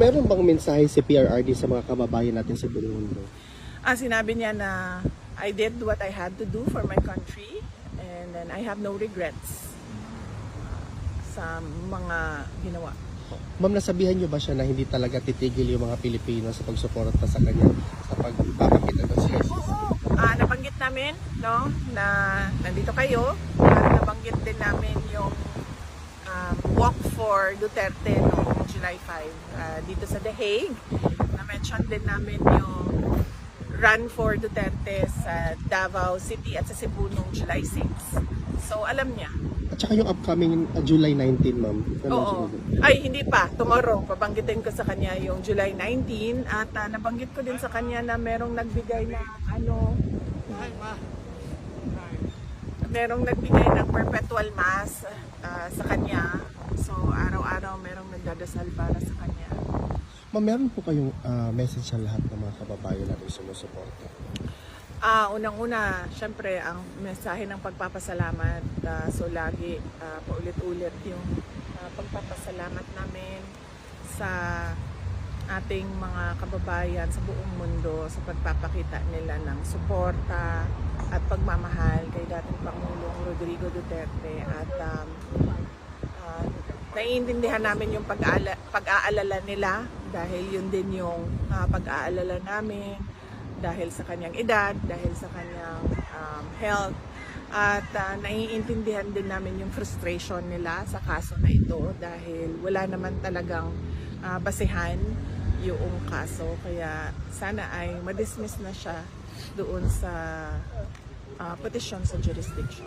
meron bang mensahe si PRRD sa mga kababayan natin sa buong mundo? Ah, sinabi niya na I did what I had to do for my country and then I have no regrets ah, sa mga ginawa. ko. Ma'am, nasabihan niyo ba siya na hindi talaga titigil yung mga Pilipino sa pagsuporta sa kanya sa pagpapakita ng siya? Oo. Ah, nabanggit namin no na nandito kayo at nabanggit din namin yung um, walk for Duterte noong July 5 ah, dito sa The Hague. Na-mention din namin yung run for Duterte sa Davao City at sa Cebu noong July 6. So alam niya. At saka yung upcoming uh, July 19, ma'am. Na Oo. Ay, hindi pa. Tomorrow, pabanggitin ko sa kanya yung July 19 at ah, nabanggit ko din sa kanya na merong nagbigay na ano merong nagbigay ng perpetual mass ah, sa kanya. So, araw-araw merong nagdadasal para sa kanya. Ma'am, meron po kayong uh, message sa lahat ng mga kababayan natin sumusuporta. Ah, unang-una, syempre ang mensahe ng pagpapasalamat. Ah, so lagi ah, paulit-ulit yung ah, pagpapasalamat namin sa ating mga kababayan sa buong mundo sa pagpapakita nila ng suporta at pagmamahal kay dating Pangulong Rodrigo Duterte at um, naiintindihan namin yung pag-aala, pag-aalala nila dahil yun din yung ah, pag-aalala namin dahil sa kanyang edad, dahil sa kanyang um, health at ah, naiintindihan din namin yung frustration nila sa kaso na ito dahil wala naman talagang ah, basehan yung kaso kaya sana ay madismiss na siya doon sa ah, petition sa jurisdiction.